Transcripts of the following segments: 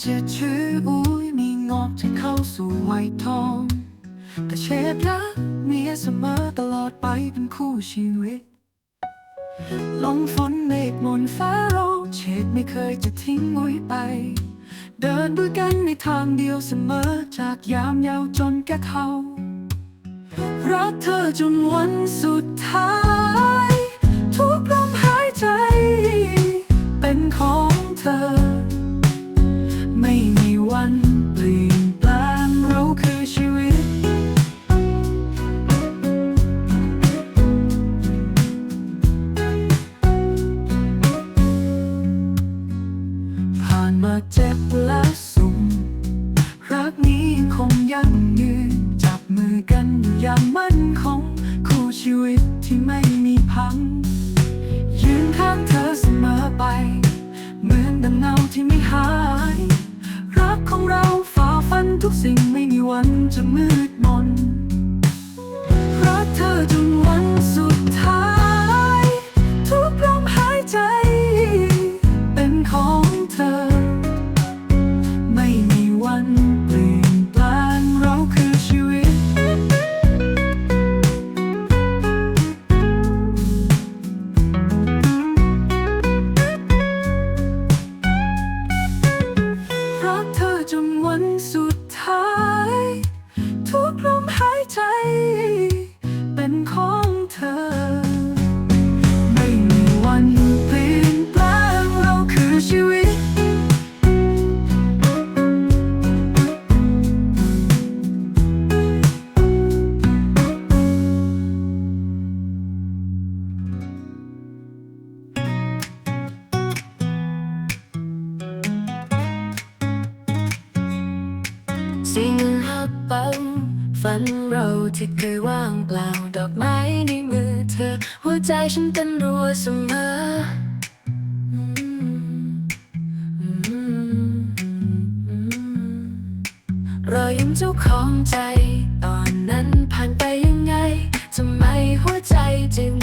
เชื่อชื่ออุ้ยมีงอกจนเข้าสู่วัยทอง แต่เชฟรักเมียเสมอตลอดไปเป็นคู่ชีวิตลมฝนเมฆมนฟ้าร้องเชษไม่เคยจะทิ้งอุ้ยไป เดินด้วยกันในทางเดียวเสมอจากยามยาวจนแก่เขารักเธอจนวันสุดท้าย มาเจ็บและสุขรักนี้คงยั่งยืนจับมือกันอยู่อย่างมั่นคงคู่ชีวิตที่ไม่มีพัง ยืนข้างเธอเสมอไป เหมือนดังเงาที่ไม่หาย รักของเราฝ่าฟันทุกสิ่งไม่มีวันจะมืด สิ่งหักปังฝันเราที่เคยว่างเปล่าดอกไม้ในมือเธอ หัวใจฉันเต้นรัวเสมอรอยยิ้มเจ้าของใจ ตอนนั้นผ่านไปยังไงทำไมหัวใจจึง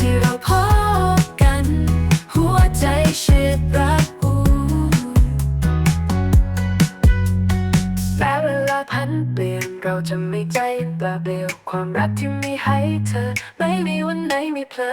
ที่เราพบกัน หัวใจเชิดรักอูแม้เวลาพันเปลี่ยนเราจะไม่ใจแปลเปลี่ยวความรักที่มีให้เธอ ไม่มีวันไหนไม่เพลอ